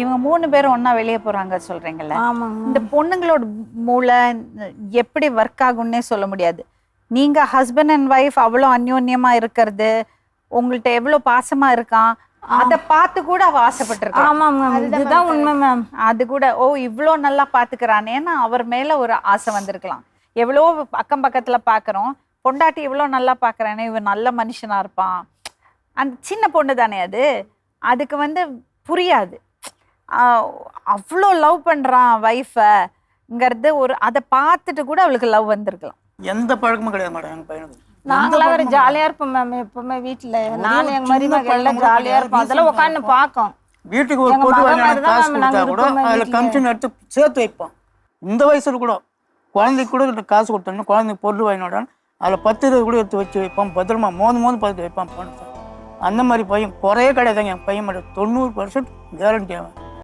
இவங்க மூணு பேரும் ஒண்ணா வெளியே போறாங்க சொல்றீங்கல்ல? இந்த பொண்ணுங்களோட மூளை எப்படி ஒர்க் ஆகும்னே சொல்ல முடியாது. நீங்க ஹஸ்பண்ட் அண்ட் ஒய்ஃப் அவ்வளோ அந்யோன்யமா இருக்கிறது உங்கள்ட்ட எவ்வளவு பாசமா இருக்கான் அதை பார்த்து கூட அவ மேம் இதுதான் உண்மை மேம் அது கூட ஓ இவ்வளோ நல்லா பாத்துக்கிறானேன்னு அவர் மேல ஒரு ஆசை வந்திருக்கலாம். எவ்வளோ அக்கம் பக்கத்துல பார்க்கறோம் பொண்டாட்டி இவ்வளோ நல்லா பார்க்கறானே இவன் நல்ல மனுஷனா இருப்பான். அந்த சின்ன பொண்ணு தானே அது. அதுக்கு வந்து புரியாது. அவ்வளோ லவ் பண்றான் ஒய்ஃபைங்கிறது ஒரு அதை பார்த்துட்டு கூட அவளுக்கு லவ் வந்திருக்கலாம். எந்த பழக்கமும் கிடையாது மேடம் எங்கள் பையனுக்கு. நாங்களாம் வேற ஜாலியா இருப்போம் மேம் எப்பவுமே வீட்டுல நான் எங்க சின்ன மருமக எல்லாம் பழக்கம் ஜாலியா இருப்போம். அதெல்லாம் உட்காந்து பார்க்கும். வீட்டுக்கு ஒரு மகன் வாங்கினா மாதிரி கூட அதில். கமிஷன் எடுத்து சேர்த்து வைப்பான் இந்த வயசுல கூட குழந்தைக்கு கூட காசு கொடுத்தோம்னா குழந்தைக்கு பொருள் வாங்கினோட அதில் பத்து இருபது கூட எடுத்து வச்சு வைப்பான் பத்திரமா மோது மோது பார்த்து வைப்பான் பணத்தை அந்த மாதிரி பையன் குறையே கிடையாதுங்க. என் பையன் மட்டும் தொண்ணூறு பர்சன்ட் கேரண்டி அவன்